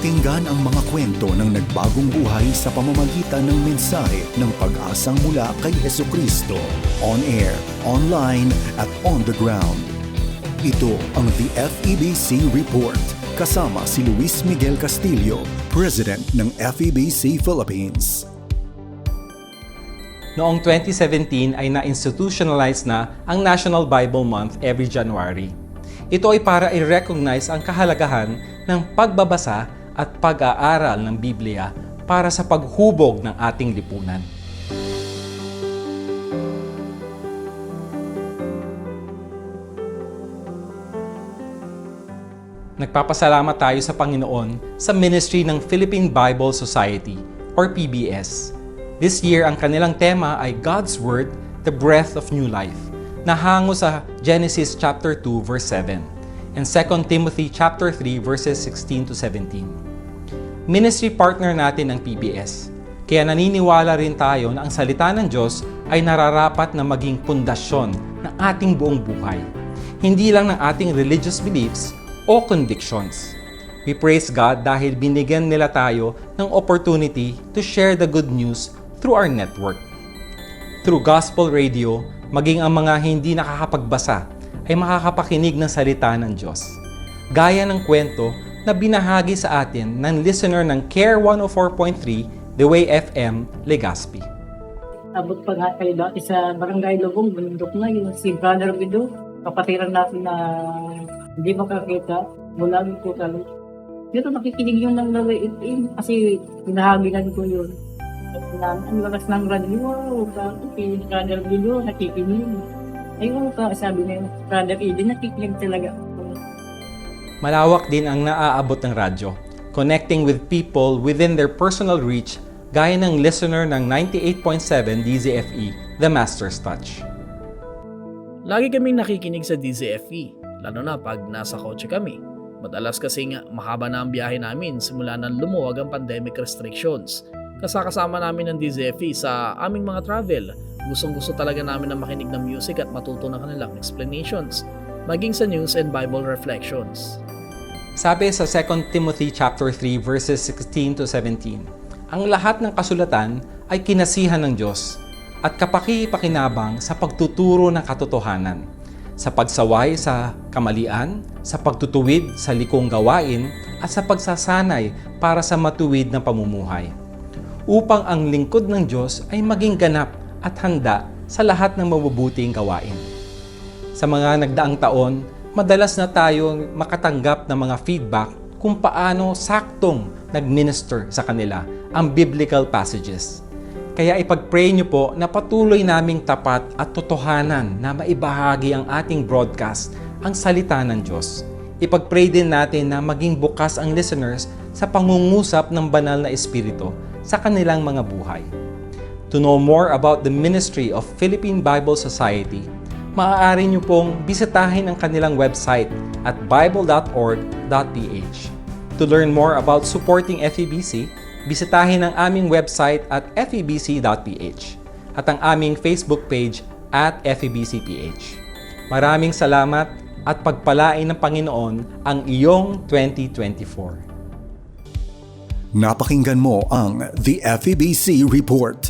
Pakinggan ang mga kwento ng nagbagong buhay sa pamamagitan ng mensahe ng pag-asang mula kay Heso Kristo. On air, online, at on the ground. Ito ang The FEBC Report. Kasama si Luis Miguel Castillo, President ng FEBC Philippines. Noong 2017 ay na-institutionalize na ang National Bible Month every January. Ito ay para i-recognize ang kahalagahan ng pagbabasa at pag-aaral ng Biblia para sa paghubog ng ating lipunan. Nagpapasalamat tayo sa Panginoon sa ministry ng Philippine Bible Society or PBS. This year, ang kanilang tema ay God's Word, the Breath of New Life, na hango sa Genesis chapter 2 verse 7 and 2 Timothy chapter 3 verses 16 to 17. Ministry partner natin ang PBS. Kaya naniniwala rin tayo na ang salita ng Diyos ay nararapat na maging pundasyon ng ating buong buhay. Hindi lang ng ating religious beliefs o convictions. We praise God dahil binigyan nila tayo ng opportunity to share the good news through our network. Through gospel radio, maging ang mga hindi nakakapagbasa ay makakapakinig ng salita ng Diyos. Gaya ng kwento na binahagi sa atin ng listener ng Care 104.3 The Way FM, Legazpi. Abot pa nga kayo dati sa Barangay Lubong, bundok na yung si Brother Bido, kapatiran natin na hindi makakita, mula po kami. Dito nakikinig yung nang lalain kasi pinahaginan ko yun. Ang lakas ng radyo, wow, Brother Bido, nakikinig. Ayun ka, sabi niya, Brother Eden, nakikinig talaga. Malawak din ang naaabot ng radyo, connecting with people within their personal reach gaya ng listener ng 98.7 DZFE, The Master's Touch. Lagi kaming nakikinig sa DZFE, lalo na pag nasa kotse kami. Madalas kasi nga mahaba na ang biyahe namin simula nang lumuwag ang pandemic restrictions. Kasakasama namin ng DZFE sa aming mga travel. Gustong gusto talaga namin na makinig ng music at matuto ng kanilang explanations, maging sa news and Bible reflections. Sabi sa 2 Timothy chapter 3 verses 16 to 17, ang lahat ng kasulatan ay kinasihan ng Diyos at kapaki-pakinabang sa pagtuturo ng katotohanan, sa pagsaway sa kamalian, sa pagtutuwid sa likong gawain, at sa pagsasanay para sa matuwid na pamumuhay. Upang ang lingkod ng Diyos ay maging ganap at handa sa lahat ng mabubuting gawain. Sa mga nagdaang taon, madalas na tayong makatanggap ng mga feedback kung paano saktong nag-minister sa kanila ang biblical passages. Kaya ipag-pray niyo po na patuloy naming tapat at totohanan na maibahagi ang ating broadcast, ang salita ng Diyos. Ipag-pray din natin na maging bukas ang listeners sa pangungusap ng banal na espiritu sa kanilang mga buhay. To know more about the ministry of Philippine Bible Society, maaari niyo pong bisitahin ang kanilang website at bible.org.ph. To learn more about supporting FEBC, bisitahin ang aming website at febc.ph at ang aming Facebook page at FEBCPH. Maraming salamat at pagpalain ng Panginoon ang iyong 2024. Napakinggan mo ang The FEBC Report.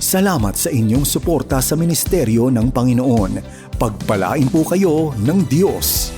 Salamat sa inyong suporta sa ministeryo ng Panginoon. Pagpalain po kayo ng Diyos.